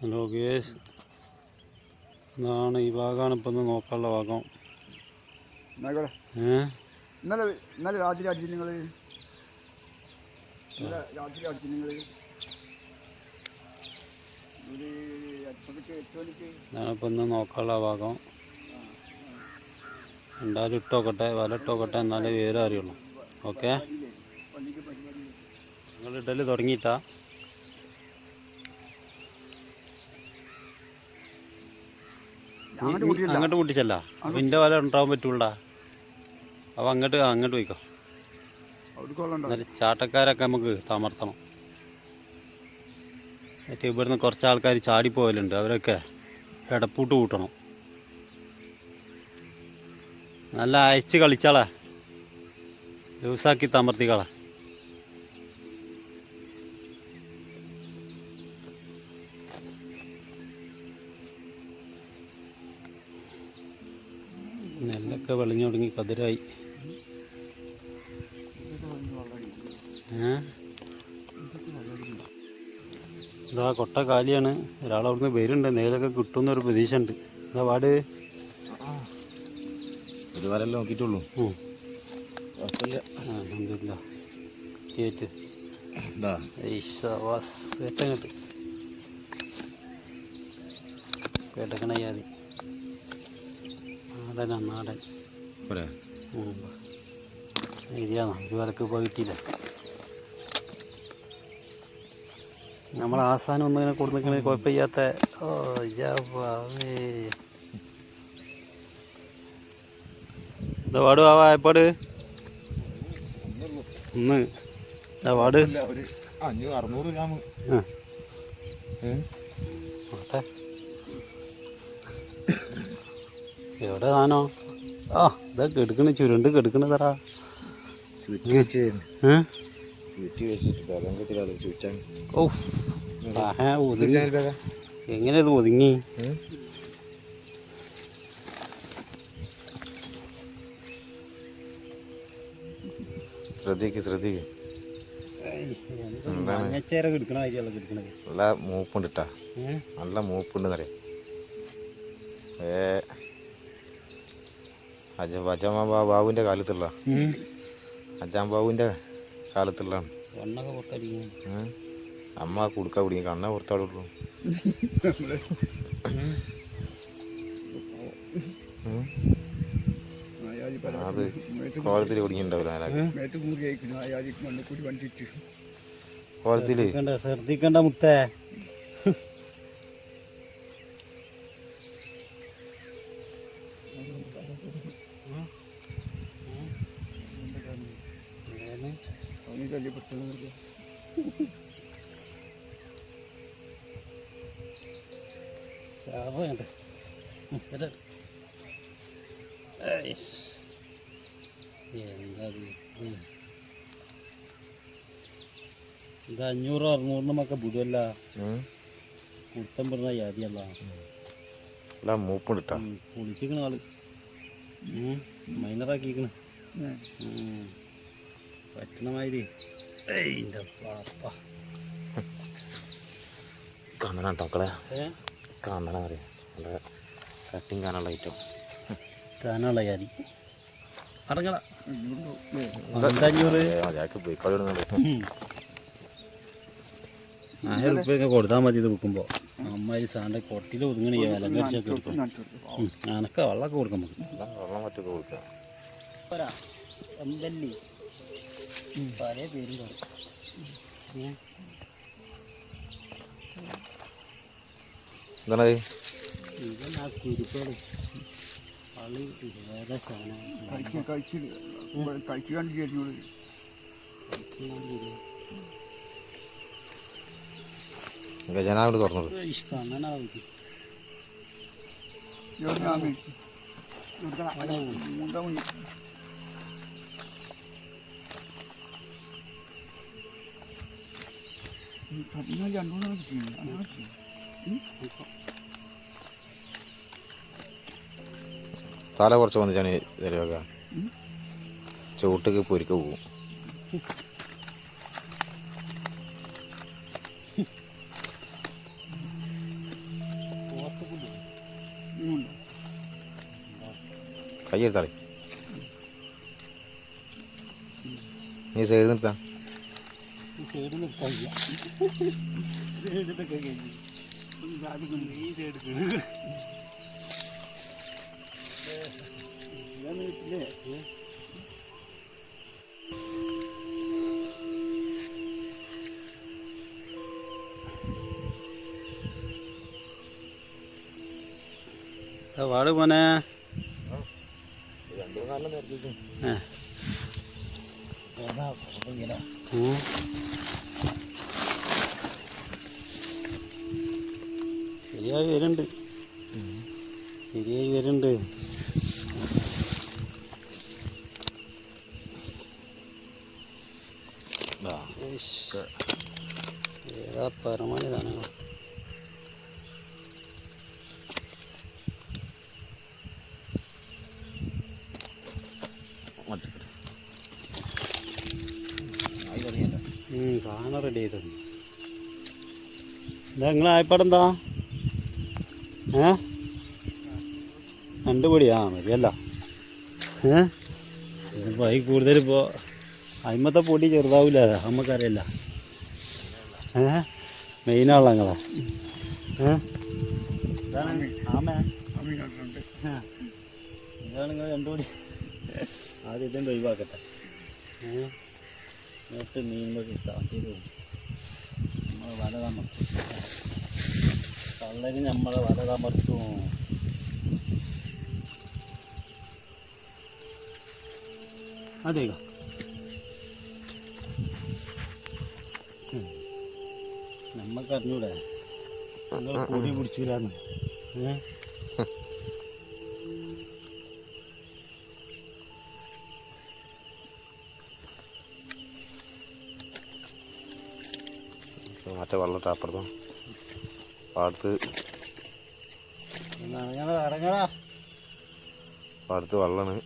Hello guys ഇതാണ് ഈ ഭാഗമാണ് ഇപ്പം ഒന്ന് നോക്കാനുള്ള ഭാഗം. ഇന്നലെ ഇന്നലെ രാത്രി അടിച്ചു നിങ്ങൾ രാത്രി അടിച്ചു നിങ്ങൾ ഇന്ന് നോക്കാനുള്ള ഭാഗം. എന്തായാലും ഇട്ടോക്കട്ടെ വല ഇട്ടോക്കട്ടെ എന്നാലേ വിവരം അറിയുള്ളൂ. ഓക്കെ? നിങ്ങൾ ഇടൽ തുടങ്ങിയിട്ടാ. അങ്ങോട്ട് കൂട്ടിയില്ല നിന്റെ വല ഉണ്ടാവാൻ പറ്റൂടാ അപ്പൊ അങ്ങോട്ട് അങ്ങോട്ട് പോയിക്കോ. എന്നാലും ചാട്ടക്കാരൊക്കെ നമുക്ക് തമർത്തണം. മറ്റേ ഇവിടുന്ന് കുറച്ച് ആൾക്കാർ ചാടിപ്പോകലുണ്ട് അവരൊക്കെ കിടപ്പൂട്ട് കൂട്ടണം. നല്ല അയച്ച് കളിച്ചാളെ. ദിവസാക്കി തമർത്തിക്കളെ. നെല്ലൊക്കെ വെളിഞ്ഞു തുടങ്ങി കതിരായി. ഇതാ കൊട്ട കാലിയാണ്. ഒരാൾ അവിടുന്ന് വരുന്നുണ്ട്. നേരൊക്കെ കിട്ടുമെന്നൊരു പ്രതീക്ഷ ഉണ്ട് എന്താ പാട് ഒരു വരല്ലേ നോക്കിയിട്ടുള്ളൂ അൽഹംദുലില്ല. കേറ്റ്. ഇതാ. വാസ്. ഏറ്റങ്ങട്ട് കേട്ടക്കണയ്യാതി നാടനാ നാടൻ ശരിയാണോ ഒരു വരക്ക് ഇപ്പോൾ കിട്ടിയില്ല. നമ്മൾ ആസാനം ഒന്നും ഇങ്ങനെ കൊടുത്തിക്കണ കുഴപ്പമില്ലാത്ത ഓ പാട് ആ വായപ്പാട് ഒന്ന്. അഞ്ഞൂറ് അറുന്നൂറ് ഗ്രാം. ആ. എവിടെ സാധനോ? ആ ഇതാ കെടുക്കണ ചുരുണ്ട് കെടുക്കണതറാ ചുറ്റി വെച്ച് ഏഹ് ചുറ്റി വെച്ചിട്ട് അതങ്കത്തിലാണ് ചുറ്റാൻ ഓ ആഹാ ഒതുങ്ങി. എങ്ങനെ ഇത് ഒതുങ്ങി? ശ്രദ്ധിക്ക് ശ്രദ്ധിക്ക്. നല്ല മൂപ്പുണ്ട് ഏഹ് നല്ല മൂപ്പുണ്ടെന്നറിയാം. ഏ അജ അജാമ ബാബുവിന്റെ കാലത്തുള്ള അജാം ബാബുവിന്റെ കാലത്തുള്ളതാണ്? അമ്മ കൊടുക്കാൻ പിടിക്കും. കണ്ണ പുറത്താടുള്ളൂ. അത് കോലത്തിൽ കുടിക്കണ്ടാവില്ല കോലത്തിൽ ശ്രദ്ധിക്കണ്ട മുത്തേ. പ്രശ്നമൊന്നുമില്ല ചാവണ്ട എന്താ ഇത് അഞ്ഞൂറ് അറുന്നൂറിനുമൊക്കെ വിടുമല്ല കുർത്തം പറഞ്ഞ യാതിയല്ല നല്ല മൂപ്പുണ്ട് പൊളിച്ചിക്കണ ആൾ മൈനറാക്കിക്കണ് പറ്റണ മാതിരി എന്റെ പാപ്പ കണ്ണന ഉണ്ടാക്കളെ ഏ? കണ്ണന അറിയാം നല്ല കട്ടിങ് കാണാനുള്ള ഐറ്റം കാനുള്ള ജാതി അടങ്ങട ആയിരം ഉറുപ്പ്യൊക്കെ കൊടുത്താൽ മതി ഇത് വിൽക്കുമ്പോൾ അമ്മാതിരി സാറിന്റെ കൊട്ടിയിൽ ഒതുങ്ങണ വില. മേടിച്ചൊക്കെ എടുക്കും. ഉം, അനക്ക വെള്ളമൊക്കെ കൊടുക്കാൻ നമുക്ക്. വെള്ളം മറ്റൊക്കെ കൊടുക്കാം. എമ്പല്ലി പല പേരും എന്താണ് ഇതെന്നാ കുരുത്തോട് പള്ളി വേറെ സാധനം. കഴിച്ച് കഴിച്ച് കഴിച്ചു കണ്ട് ചേരുന്നത് ഗജനാവിടെ തുറന്നത് കണ്ണനാ പതിനാല് രണ്ടൂന്നാണ് കിട്ടിയത് അങ്ങനെ കിട്ടി. തല കുറച്ച് വന്നിച്ചാണ് തരുവക ചുവട്ടേക്ക് പൊരിക്ക പോകും കൈ എടുത്താളേ നീ സൈഡ് നിർത്താം സൈഡിൽ നിർത്താനില്ല സൈഡിലൊക്കെ കഴിഞ്ഞു ഈ സൈഡ് വാട് പോനെ ഏ. ഉം. ശരിയായി വരുന്നുണ്ട് ശരിയായി വരുന്നുണ്ട്. ഏതാ പരമാണി സാധനങ്ങൾ സാധനം റെഡി ചെയ്തത് എന്താ നിങ്ങൾ ആയപ്പാടെന്താ ഏ? രണ്ട് പൊടി. ആ മതിയല്ല. ഏ? ഇതിപ്പോ അതിൽ ഇപ്പോൾ അയിമത്തെ പൊടി ചെറുതാവില്ല നമുക്കറിയില്ല ഏ? മെയിനാണല്ലോ നിങ്ങളെ. ആമേ ഇതാണ് നിങ്ങൾ രണ്ടു പൊടി. ആദ്യത്തെ ഒഴിവാക്കട്ടെ. ഏ? എന്നിട്ട് മീൻ കിട്ടാം നമ്മൾ വല തമർത്തും കള്ളന് നമ്മളെ വല തമർത്തും അതെയോ നമ്മക്ക് അറിഞ്ഞൂടെ നിങ്ങൾ കൂടി പിടിച്ചില്ലാന്ന് ഏ? മറ്റേ വെള്ളം ടാപ്പറത്തും പാടത്ത് പാടത്ത് വെള്ളമാണ്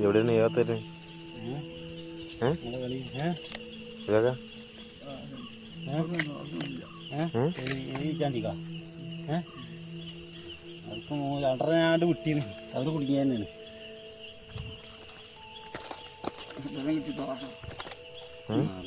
എവിടെയാണ് ഏകത്തേര് ഏ? നമ്മളെ കളി ഏ? അവർക്ക് രണ്ടര ഞാണ്ട് വിട്ടീന്ന് അവർ കുടിക്കാൻ തന്നെയാണ് Jangan.